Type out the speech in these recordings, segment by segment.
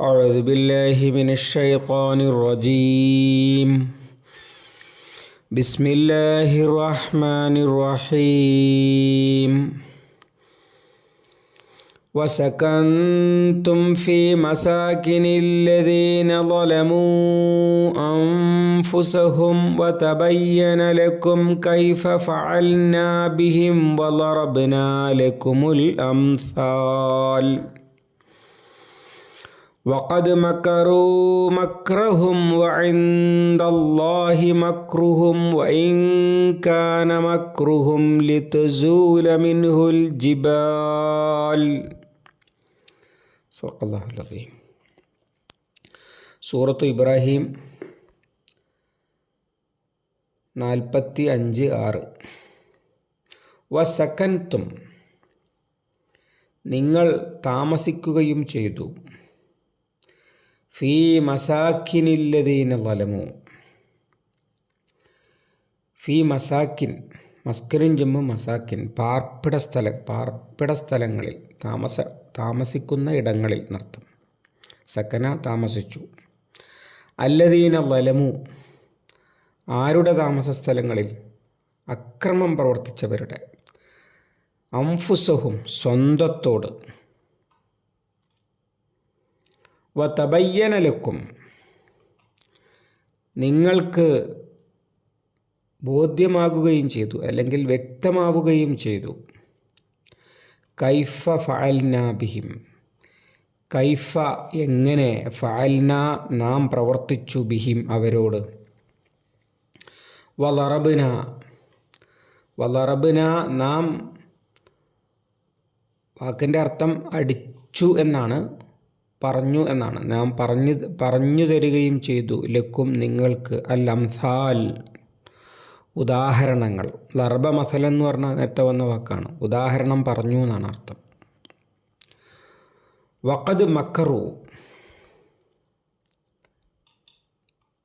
أعوذ بالله من الشيطان الرجيم. بسم الله الرحمن الرحيم. وسكنتم في مساكن الذين ظلموا أنفسهم وتبين لكم كيف فعلنا بهم وضربنا لكم الأمثال. وقد مكروا مكرهم وعند الله مكرهم وإن كان مكرهم لتزول منه الجبال صدق الله العظيم സൂറത്ത് ഇബ്രാഹിം നാൽപ്പത്തി അഞ്ച് ആറ് വസക്കൻത്തും നിങ്ങൾ താമസിക്കുകയും ചെയ്തു ഫീ മസാക്കിനില്ലതീന വലമു ഫീ മസാക്കിൻ മസ്കരും ജമ്മു മസാക്കിൻ പാർപ്പിട സ്ഥല പാർപ്പിട സ്ഥലങ്ങളിൽ താമസ താമസിക്കുന്ന ഇടങ്ങളിൽ നർത്തം. സക്കന താമസിച്ചു. അല്ലദീന വലമു ആരുടെ താമസ സ്ഥലങ്ങളിൽ? അക്രമം പ്രവർത്തിച്ചവരുടെ. അംഫുസഹും സ്വന്തത്തോട് വതബയ്യനലക്കും നിങ്ങൾക്ക് ബോധ്യമാകുകയും ചെയ്തു അല്ലെങ്കിൽ വ്യക്തമാവുകയും ചെയ്തു. കൈഫ ഫഅൽന ബിഹിം. കൈഫ എങ്ങനെ ഫഅൽന നാം പ്രവർത്തിച്ചു ബിഹിം അവരോട്? വളറബിന വളറബിന നാം വാക്കിന്റെ അർത്ഥം അടിച്ചു എന്നാണ് പറഞ്ഞു എന്നാണ്. നാം പറഞ്ഞു പറഞ്ഞു തരികയും ചെയ്തു. ലക്കും നിങ്ങൾക്ക് അൽ അംസാൽ ഉദാഹരണങ്ങൾ. ലർബ മസൽ എന്ന് പറഞ്ഞാൽ നേരത്തെ വന്ന വാക്കാണ്. ഉദാഹരണം പറഞ്ഞു എന്നാണ് അർത്ഥം. വക്കത് മക്കറു.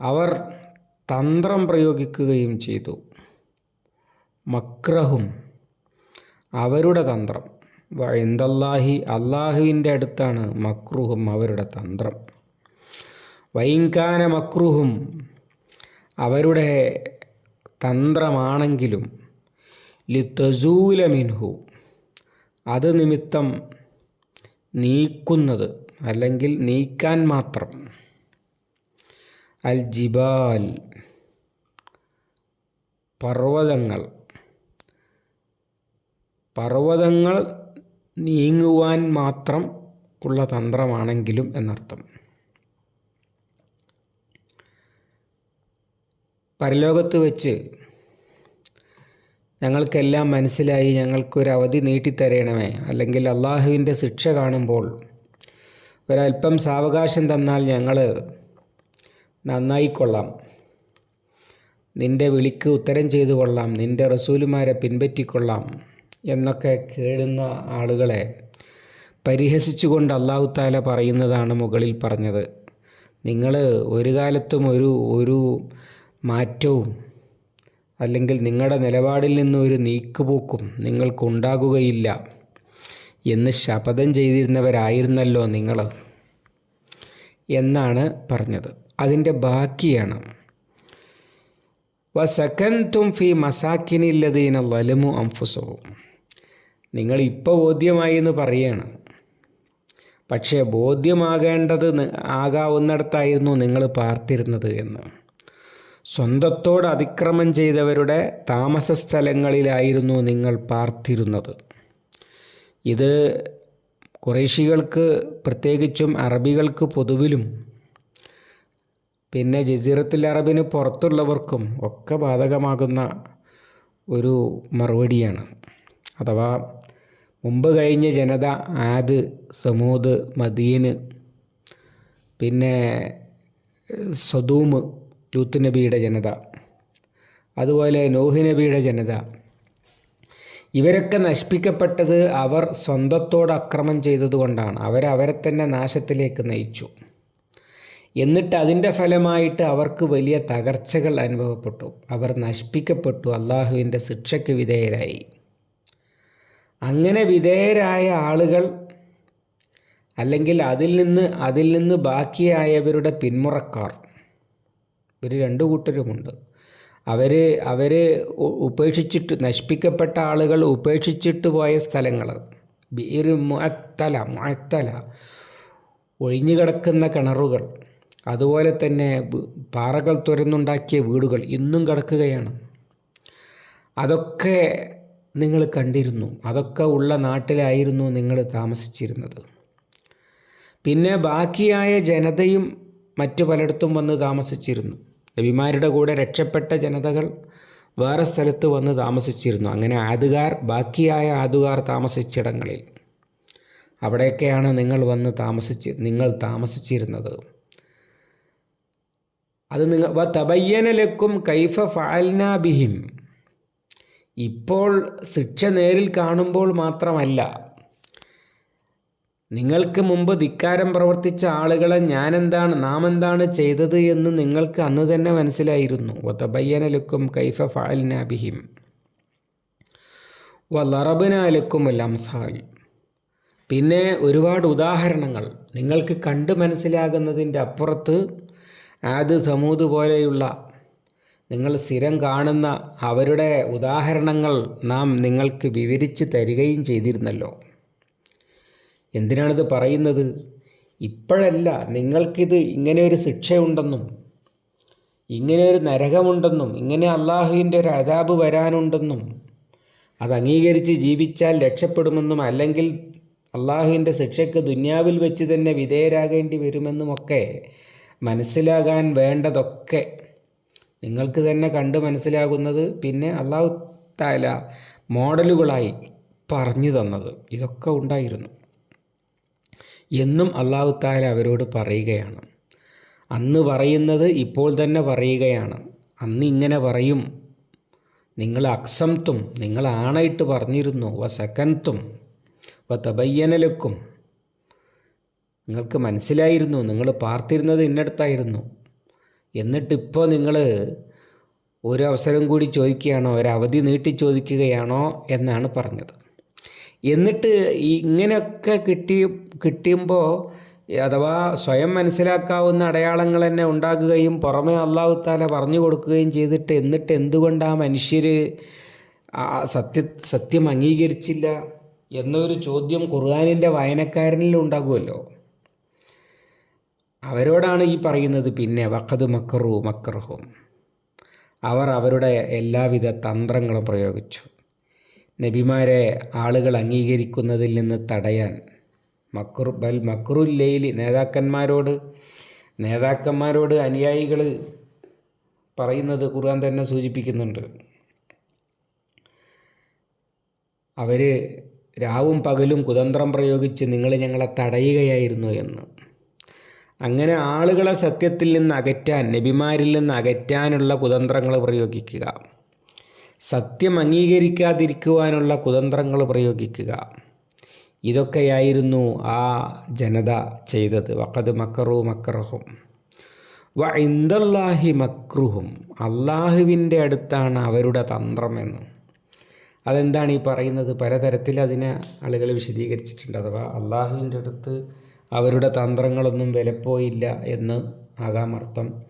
അവർ തന്ത്രം പ്രയോഗിക്കുകയും ചെയ്തു. മക്രഹും. അവരുടെ തന്ത്രം. വഴിന്തല്ലാഹി അള്ളാഹുവിന്റെ അടുത്താണ് മക്രൂഹും അവരുടെ തന്ത്രം. വൈങ്കാന മക്രൂഹും അവരുടെ തന്ത്രമാണെങ്കിലും ലിത്തസൂല മിൻഹു അത് നിമിത്തം നീക്കുന്നത് അല്ലെങ്കിൽ നീക്കാൻ മാത്രം. അൽ ജിബാൽ പർവതങ്ങൾ പർവതങ്ങൾ നീങ്ങുവാൻ മാത്രം ഉള്ള തന്ത്രമാണെങ്കിലും എന്നർത്ഥം. പരലോകത്ത് വെച്ച് ഞങ്ങൾക്കെല്ലാം മനസ്സിലായി ഞങ്ങൾക്കൊരു അവധി നീട്ടിത്തരയണമേ അല്ലെങ്കിൽ അള്ളാഹുവിന്റെ ശിക്ഷ കാണുമ്പോൾ ഒരല്പം സാവകാശം തന്നാൽ ഞങ്ങൾ നന്നായിക്കൊള്ളാം. നിന്റെ വിളിക്ക് ഉത്തരം ചെയ്തു കൊള്ളാം നിന്റെ റസൂലുമാരെ പിൻപറ്റിക്കൊള്ളാം. എന്നൊക്കെ കേടുന്ന ആളുകളെ പരിഹസിച്ചുകൊണ്ട് അള്ളാഹു താല പറയുന്നതാണ് മുകളിൽ പറഞ്ഞത്. നിങ്ങൾ ഒരു കാലത്തും ഒരു ഒരു മാറ്റവും അല്ലെങ്കിൽ നിങ്ങളുടെ നിലപാടിൽ നിന്ന് ഒരു നീക്കുപോക്കും നിങ്ങൾക്കുണ്ടാകുകയില്ല എന്ന് ശപഥം ചെയ്തിരുന്നവരായിരുന്നല്ലോ നിങ്ങൾ എന്നാണ് പറഞ്ഞത്. അതിന്റെ ബാക്കിയാണ്. വസക്കൻതും ഫി മസാക്കിനില്ലതീന വലമു അംഫുസവും നിങ്ങൾ ഇപ്പോൾ ബോധ്യമായി എന്ന് പറയണം. പക്ഷേ ബോധ്യമാകേണ്ടത് ആകാവുന്നിടത്തായിരുന്നു നിങ്ങൾ പാർത്തിരുന്നത് എന്ന്. സ്വന്തത്തോട് അതിക്രമം ചെയ്തവരുടെ താമസ സ്ഥലങ്ങളിലായിരുന്നു നിങ്ങൾ പാർത്തിരുന്നത്. ഇത് കുറേശികൾക്ക് പ്രത്യേകിച്ചും അറബികൾക്ക് പൊതുവിലും പിന്നെ ജസീറത്തുൽ അറബിന് പുറത്തുള്ളവർക്കും ഒക്കെ ബാധകമാകുന്ന ഒരു മറുപടിയാണ്. അഥവാ മുമ്പ് കഴിഞ്ഞ ജനത ആദ് സമൂദ് മദീന് പിന്നെ സദൂമ് ലൂത്ത് നബിയുടെ ജനത അതുപോലെ നോഹ് നബിയുടെ ജനത. ഇവരൊക്കെ നശിപ്പിക്കപ്പെട്ടത് അവർ സ്വന്തത്തോട് അക്രമം ചെയ്തതുകൊണ്ടാണ്. അവരവരെ തന്നെ നാശത്തിലേക്ക് നയിച്ചു. എന്നിട്ട് അതിന്റെ ഫലമായിട്ട് അവർക്ക് വലിയ തകർച്ചകൾ അനുഭവപ്പെട്ടു. അവർ നശിപ്പിക്കപ്പെട്ടു. അള്ളാഹുവിന്റെ ശിക്ഷയ്ക്ക് വിധേയരായി. അങ്ങനെ വിധേയരായ ആളുകൾ അല്ലെങ്കിൽ അതിൽ നിന്ന് അതിൽ നിന്ന് ബാക്കിയായവരുടെ പിന്മുറക്കാർ. ഇവർ രണ്ടു കൂട്ടരുമുണ്ട്. അവർ അവർ ഉപേക്ഷിച്ചിട്ട് നശിപ്പിക്കപ്പെട്ട ആളുകൾ ഉപേക്ഷിച്ചിട്ട് പോയ സ്ഥലങ്ങൾ ബീർ മുഅത്തല മുഅത്തല ഒഴിഞ്ഞു കിടക്കുന്ന കിണറുകൾ. അതുപോലെ തന്നെ പാറകൾ തുരന്നുണ്ടാക്കിയ വീടുകൾ ഇന്നും കിടക്കുകയാണ്. അതൊക്കെ നിങ്ങൾ കണ്ടിരുന്നു. അതൊക്കെ ഉള്ള നാട്ടിലായിരുന്നു നിങ്ങൾ താമസിച്ചിരുന്നത്. പിന്നെ ബാക്കിയായ ജനതയും മറ്റു പലയിടത്തും വന്ന് താമസിച്ചിരുന്നു. നബിമാരുടെ കൂടെ രക്ഷപ്പെട്ട ജനതകൾ വേറെ സ്ഥലത്ത് വന്ന് താമസിച്ചിരുന്നു. അങ്ങനെ ആദുകാർ ബാക്കിയായ ആദുകാർ താമസിച്ചിടങ്ങളിൽ. അവിടെയൊക്കെയാണ് നിങ്ങൾ വന്ന് താമസിച്ച് നിങ്ങൾ താമസിച്ചിരുന്നത്. അത് നിങ്ങൾ തബയ്യനലക്കും കൈഫ ഫഅൽന ബിഹിം. ഇപ്പോൾ ശിക്ഷ നേരിൽ കാണുമ്പോൾ മാത്രമല്ല നിങ്ങൾക്ക് മുമ്പ് ധിക്കാരം പ്രവർത്തിച്ച ആളുകളെ ഞാനെന്താണ് നാം എന്താണ് ചെയ്തത് എന്ന് നിങ്ങൾക്ക് അന്ന് തന്നെ മനസ്സിലായിരുന്നു. ഒത്തബയ്യനലുക്കും കൈഫ ഫാലിനാബിഹിം ബിഹിം. വലറബനാലക്കും അംസാൽ പിന്നെ ഒരുപാട് ഉദാഹരണങ്ങൾ. നിങ്ങൾക്ക് കണ്ട് മനസ്സിലാകുന്നതിന്റെ അപ്പുറത്ത് ആദ് സമൂത് പോലെയുള്ള നിങ്ങൾ സ്ഥിരം കാണുന്ന അവരുടെ ഉദാഹരണങ്ങൾ നാം നിങ്ങൾക്ക് വിവരിച്ച് തരികയും ചെയ്തിരുന്നല്ലോ. എന്തിനാണിത് പറയുന്നത്? ഇപ്പോഴല്ല നിങ്ങൾക്കിത് ഇങ്ങനെ ഒരു ശിക്ഷയുണ്ടെന്നും ഇങ്ങനെ ഒരു നരകമുണ്ടെന്നും ഇങ്ങനെ അള്ളാഹുവിന്റെ ഒരു അതാബ് വരാനുണ്ടെന്നും അത് അംഗീകരിച്ച് ജീവിച്ചാൽ രക്ഷപ്പെടുമെന്നും അല്ലെങ്കിൽ അള്ളാഹുവിന്റെ ശിക്ഷയ്ക്ക് ദുന്യാവിൽ വെച്ച് തന്നെ വിധേയരാകേണ്ടി വരുമെന്നുമൊക്കെ മനസ്സിലാകാൻ വേണ്ടതൊക്കെ നിങ്ങൾക്ക് തന്നെ കണ്ട് മനസ്സിലാകുന്നത് പിന്നെ അള്ളാഹു താല മോഡലുകളായി പറഞ്ഞു തന്നത്. ഇതൊക്കെ ഉണ്ടായിരുന്നു. എന്നും അള്ളാഹു താല അവരോട് പറയുകയാണ്. അന്ന് പറയുന്നത് ഇപ്പോൾ തന്നെ പറയുകയാണ്. അന്ന് ഇങ്ങനെ പറയും. നിങ്ങൾ അക്സംത്തും നിങ്ങൾ ആണയിട്ട് പറഞ്ഞിരുന്നു. വ സെക്കൻത്തും വ തബയ്യനലക്കും നിങ്ങൾക്ക് മനസ്സിലായിരുന്നു. നിങ്ങൾ പാർത്തിരുന്നത് ഇന്നടത്തായിരുന്നു. എന്നിട്ടിപ്പോൾ നിങ്ങൾ ഒരു അവസരം കൂടി ചോദിക്കുകയാണോ? ഒരു അവധി നീട്ടി ചോദിക്കുകയാണോ? എന്നാണ് പറഞ്ഞത്. എന്നിട്ട് ഇങ്ങനെയൊക്കെ കിട്ടി കിട്ടിയുമ്പോൾ അഥവാ സ്വയം മനസ്സിലാക്കാവുന്ന അടയാളങ്ങൾ തന്നെ ഉണ്ടാകുകയും പുറമെ അള്ളാഹു താല പറഞ്ഞു കൊടുക്കുകയും ചെയ്തിട്ട് എന്നിട്ട് എന്തുകൊണ്ട് ആ മനുഷ്യർ സത്യ സത്യം അംഗീകരിച്ചില്ല എന്നൊരു ചോദ്യം ഖുർആാനിന്റെ വായനക്കാരനിൽ ഉണ്ടാകുമല്ലോ. അവരോടാണ് ഈ പറയുന്നത് പിന്നെ വക്കത് മക്കറു മക്കർഹും അവർ അവരുടെ എല്ലാവിധ തന്ത്രങ്ങളും പ്രയോഗിച്ചു. നബിമാരെ ആളുകൾ അംഗീകരിക്കുന്നതിൽ നിന്ന് തടയാൻ മക്രു ബൽ മക്രുല്ലയിലി നേതാക്കന്മാരോട് നേതാക്കന്മാരോട് അനുയായികൾ പറയുന്നത് ഖുർആൻ തന്നെ സൂചിപ്പിക്കുന്നുണ്ട്. അവർ രാവും പകലും കുതന്ത്രം പ്രയോഗിച്ച് നിങ്ങൾ ഞങ്ങളെ തടയുകയായിരുന്നു എന്ന്. അങ്ങനെ ആളുകളെ സത്യത്തിൽ നിന്ന് അകറ്റാൻ നബിമാരിൽ നിന്ന് അകറ്റാനുള്ള കുതന്ത്രങ്ങൾ പ്രയോഗിക്കുക. സത്യം അംഗീകരിക്കാതിരിക്കുവാനുള്ള കുതന്ത്രങ്ങൾ പ്രയോഗിക്കുക. ഇതൊക്കെയായിരുന്നു ആ ജനത ചെയ്തത്. വക്കത് മക്കറു മക്കറഹും വ ഇന്ദല്ലാഹി മക്രുഹും. അള്ളാഹുവിന്റെ അടുത്താണ് അവരുടെ തന്ത്രമെന്ന് അതെന്താണ് ഈ പറയുന്നത്? പലതരത്തിൽ അതിനെ ആളുകൾ വിശദീകരിച്ചിട്ടുണ്ട്. അഥവാ അള്ളാഹുവിന്റെ അടുത്ത് അവരുടെ തന്ത്രങ്ങളൊന്നും വിലപ്പോയില്ല എന്ന് ആകാം അർത്ഥം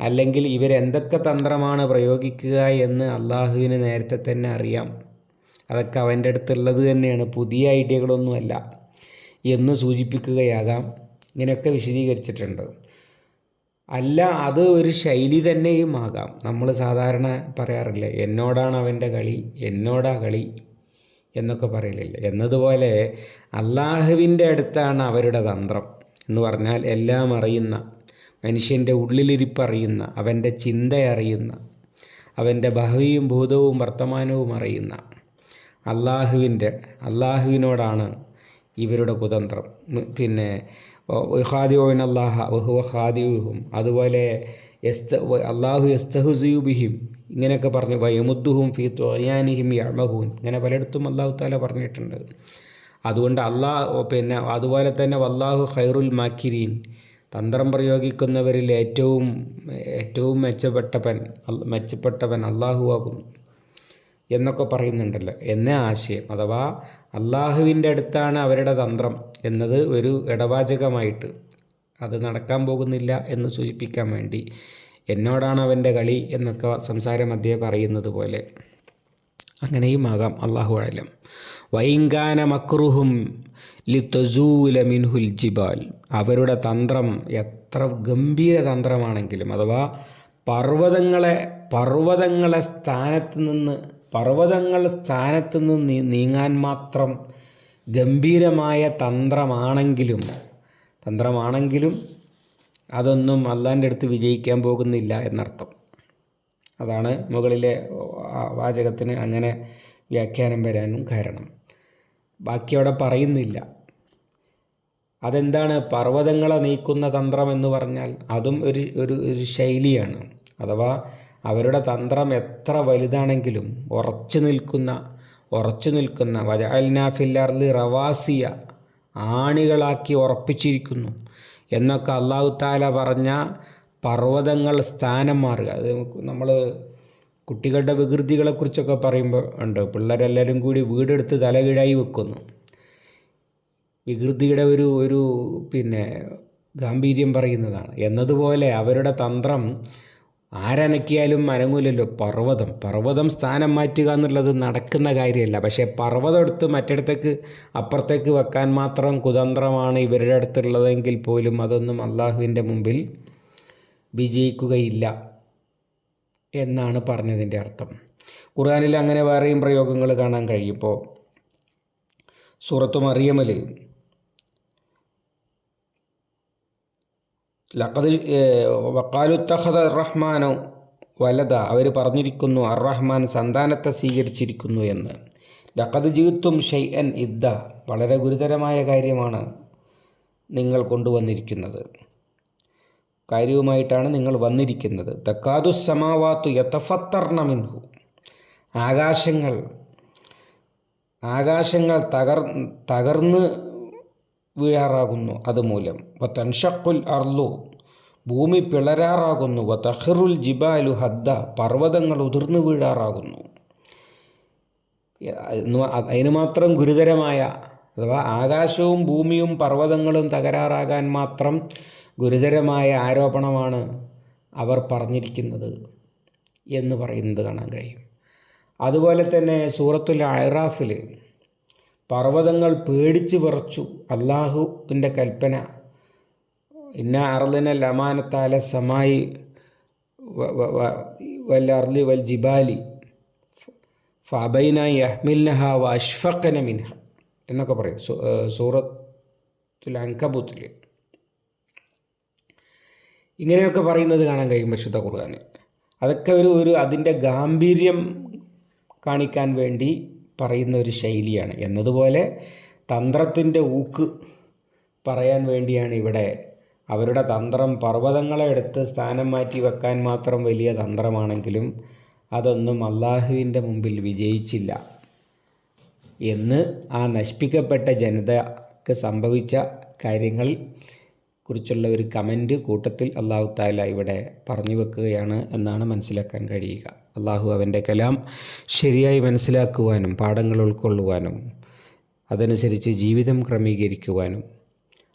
അല്ലെങ്കിൽ ഇവരെന്തൊക്കെ തന്ത്രമാണ് പ്രയോഗിക്കുക എന്ന് അള്ളാഹുവിന് നേരത്തെ തന്നെ അറിയാം. അതൊക്കെ അവന്റെ അടുത്തുള്ളത് തന്നെയാണ്. പുതിയ ഐഡിയകളൊന്നുമല്ല എന്ന് സൂചിപ്പിക്കുകയാകാം. ഇങ്ങനെയൊക്കെ വിശദീകരിച്ചിട്ടുണ്ട്. അല്ല അത് ഒരു ശൈലി തന്നെയും ആകാം. നമ്മൾ സാധാരണ പറയാറില്ലേ എന്നോടാണ് അവന്റെ കളി എന്നോടാ കളി. എന്നൊക്കെ പറയലില്ല? എന്നതുപോലെ അള്ളാഹുവിന്റെ അടുത്താണ് അവരുടെ തന്ത്രം എന്ന് പറഞ്ഞാൽ എല്ലാം അറിയുന്ന മനുഷ്യന്റെ ഉള്ളിലിരിപ്പ് അറിയുന്ന അവന്റെ ചിന്ത അറിയുന്ന അവന്റെ ഭാവിയും ഭൂതവും വർത്തമാനവും അറിയുന്ന അള്ളാഹുവിന്റെ അള്ളാഹുവിനോടാണ് ഇവരുടെ കുതന്ത്രം. പിന്നെ ഖാദിയോൻ അള്ളാഹ വഹുവ ഖാദിയുഹും അതുപോലെ എസ്ത അള്ളാഹു എസ്തഹുസിയുബിഹിം ഇങ്ങനെയൊക്കെ പറഞ്ഞു വയമുദ്ദുഹും ഫി തോയാനിഹിം യമഹൂൻ ഇങ്ങനെ പലയിടത്തും അള്ളാഹു താല പറഞ്ഞിട്ടുണ്ട്. അതുകൊണ്ട് അള്ളാഹ് പിന്നെ അതുപോലെ തന്നെ വല്ലാഹു ഖൈറുൽ മാക്കിരീൻ തന്ത്രം പ്രയോഗിക്കുന്നവരിൽ ഏറ്റവും ഏറ്റവും മെച്ചപ്പെട്ടവൻ മെച്ചപ്പെട്ടവൻ അള്ളാഹു ആകുന്നു എന്നൊക്കെ പറയുന്നുണ്ടല്ലോ. എന്ന ആശയം അഥവാ അള്ളാഹുവിന്റെ അടുത്താണ് അവരുടെ തന്ത്രം എന്നത് ഒരു ഇടവാചകമായിട്ട് അത് നടക്കാൻ പോകുന്നില്ല എന്ന് സൂചിപ്പിക്കാൻ വേണ്ടി എന്നോടാണ് അവന്റെ കളി എന്നൊക്കെ സംസാരം പറയുന്നത് പോലെ. അങ്ങനെയും ആകാം അള്ളാഹു അലം. വൈങ്കാന മക്രുഹും ലിത്തസൂല മിൻഹുൽ ജിബാൽ. അവരുടെ തന്ത്രം എത്ര ഗംഭീര തന്ത്രമാണെങ്കിലും അഥവാ പർവതങ്ങളെ പർവതങ്ങളെ സ്ഥാനത്ത് നിന്ന് പർവതങ്ങൾ സ്ഥാനത്ത് നിന്ന് നീങ്ങാൻ മാത്രം ഗംഭീരമായ തന്ത്രമാണെങ്കിലും തന്ത്രമാണെങ്കിലും അതൊന്നും അള്ളാന്റെ അടുത്ത് വിജയിക്കാൻ പോകുന്നില്ല എന്നർത്ഥം. അതാണ് മുകളിലെ വാചകത്തിന് അങ്ങനെ വ്യാഖ്യാനം വരാനും കാരണം. ബാക്കി അവിടെ പറയുന്നില്ല. അതെന്താണ്? പർവതങ്ങളെ നീക്കുന്ന തന്ത്രം എന്ന് പറഞ്ഞാൽ അതും ഒരു ഒരു ഒരു ശൈലിയാണ്. അഥവാ അവരുടെ തന്ത്രം എത്ര വലുതാണെങ്കിലും ഉറച്ചു നിൽക്കുന്ന ഉറച്ചു നിൽക്കുന്ന വജാൽനാഫില്ലർലി റവാസിയ ആണികളാക്കി ഉറപ്പിച്ചിരിക്കുന്നു. എന്നൊക്കെ അള്ളാഹു താല പറഞ്ഞ പർവതങ്ങൾ സ്ഥാനം മാറുക. അത് നമ്മൾ കുട്ടികളുടെ വികൃതികളെക്കുറിച്ചൊക്കെ പറയുമ്പോൾ ഉണ്ട്. പിള്ളേരെല്ലാവരും കൂടി വീടെടുത്ത് തലകീഴായി വെക്കുന്നു. വികൃതിയുടെ ഒരു ഒരു പിന്നെ ഗാംഭീര്യം പറയുന്നതാണ്. എന്നതുപോലെ അവരുടെ തന്ത്രം ആരനക്കിയാലും അനങ്ങൂലല്ലോ. പർവതം. പർവതം സ്ഥാനം മാറ്റുക എന്നുള്ളത് നടക്കുന്ന കാര്യമല്ല. പക്ഷേ പർവതം എടുത്ത് മറ്റിടത്തേക്ക് അപ്പുറത്തേക്ക് വെക്കാൻ മാത്രം കുതന്ത്രമാണ് ഇവരുടെ അടുത്തുള്ളതെങ്കിൽ പോലും അതൊന്നും അള്ളാഹുവിന്റെ മുമ്പിൽ വിജയിക്കുകയില്ല എന്നാണ് പറഞ്ഞതിന്റെ അർത്ഥം. ഖുർആാനിൽ അങ്ങനെ വേറെയും പ്രയോഗങ്ങൾ കാണാൻ കഴിയും. ഇപ്പോൾ സൂറത്തു മറിയമൽ ലഖദ് വക്കാലുത്തഹദ റഹ്മാനോ വലത അവർ പറഞ്ഞിരിക്കുന്നു അർ റഹ്മാൻ സന്താനത്തെ സ്വീകരിച്ചിരിക്കുന്നു എന്ന്. ലഖദ് ജീത്തും ഷെയ്അൻ ഇദ്ദ. വളരെ ഗുരുതരമായ കാര്യമാണ് നിങ്ങൾ കൊണ്ടുവന്നിരിക്കുന്നത്. കാര്യവുമായിട്ടാണ് നിങ്ങൾ വന്നിരിക്കുന്നത്. തക്കാതു സമാവാത്തു യഥഫത്തർണമിൻഹു ആകാശങ്ങൾ ആകാശങ്ങൾ തകർ തകർന്ന് വീഴാറാകുന്നു അതുമൂലം. വ തൻഷക്കുൽ അർലു ഭൂമി പിളരാറാകുന്നു. വതഹറുൽ തഹറുൽ ജിബാലു ഹദ്ദ പർവതങ്ങൾ ഉതിർന്നു വീഴാറാകുന്നു. അതിന് മാത്രം ഗുരുതരമായ അഥവാ ആകാശവും ഭൂമിയും പർവതങ്ങളും തകരാറാകാൻ മാത്രം ഗുരുതരമായ ആരോപണമാണ് അവർ പറഞ്ഞിരിക്കുന്നത് എന്ന് പറയുന്നത് കാണാൻ കഴിയും. അതുപോലെ തന്നെ സൂറത്തുൽ അയറാഫിൽ പർവതങ്ങൾ പേടിച്ച് വിറച്ചു. അള്ളാഹുവിന്റെ കൽപ്പന. ഇന്ന അർലിന ലമാനത്താല സമായി വൽ അർലി വൽ ജിബാലി ഫബൈന യഹ്മിൽനഹ വഷ്ഫക്കന മിൻഹ എന്നൊക്കെ പറയും. സൂറത്തുൽ അങ്കബൂത്തിൽ ഇങ്ങനെയൊക്കെ പറയുന്നത് കാണാൻ കഴിയും പരിശുദ്ധ ഖുർആാനിൽ. അതൊക്കെ ഒരു ഒരു അതിന്റെ ഗാംഭീര്യം കാണിക്കാൻ വേണ്ടി പറയുന്ന ഒരു ശൈലിയാണ്. എന്നതുപോലെ തന്ത്രത്തിന്റെ ഊക്ക് പറയാൻ വേണ്ടിയാണ് ഇവിടെ അവരുടെ തന്ത്രം പർവതങ്ങളെ എടുത്ത് സ്ഥാനം മാറ്റി വെക്കാൻ മാത്രം വലിയ തന്ത്രമാണെങ്കിലും അതൊന്നും അള്ളാഹുവിന്റെ മുമ്പിൽ വിജയിച്ചില്ല. എന്ന് ആ നശിപ്പിക്കപ്പെട്ട ജനതയ്ക്ക് സംഭവിച്ച കാര്യങ്ങൾ കുറിച്ചുള്ള ഒരു കമന്റ് കൂട്ടത്തിൽ അള്ളാഹു താല ഇവിടെ പറഞ്ഞു വെക്കുകയാണ് എന്നാണ് മനസ്സിലാക്കാൻ കഴിയുക. അള്ളാഹു അവന്റെ കലാം ശരിയായി മനസ്സിലാക്കുവാനും പാഠങ്ങൾ ഉൾക്കൊള്ളുവാനും അതനുസരിച്ച് ജീവിതം ക്രമീകരിക്കുവാനും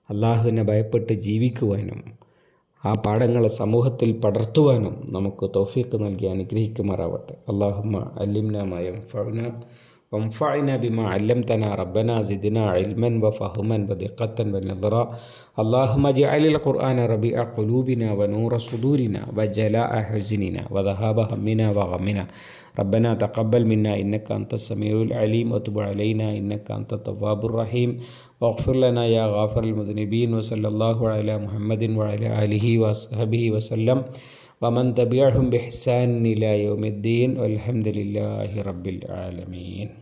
അള്ളാഹുവിനെ ഭയപ്പെട്ട് ജീവിക്കുവാനും ആ പാഠങ്ങളെ സമൂഹത്തിൽ പടർത്തുവാനും നമുക്ക് തോഫീക്ക് നൽകി അനുഗ്രഹിക്കുമാറാവട്ടെ. അള്ളാഹുമ്മ അലിംനമായ ഫൗന وانفعنا بما علمتنا ربنا زدنا علما وفهما ودقة ونظرا. اللهم اجعل القرآن ربيع قلوبنا ونور صدورنا وجلاء حزننا وذهاب همنا وغمنا. ربنا تقبل منا إنك أنت السميع العليم. وتب علينا إنك أنت التواب الرحيم. واغفر لنا يا غافر المذنبين وصلى الله على محمد وعلى آله وصحبه وسلم. ومن تبعهم بإحسان إلى يوم الدين والحمد لله رب العالمين.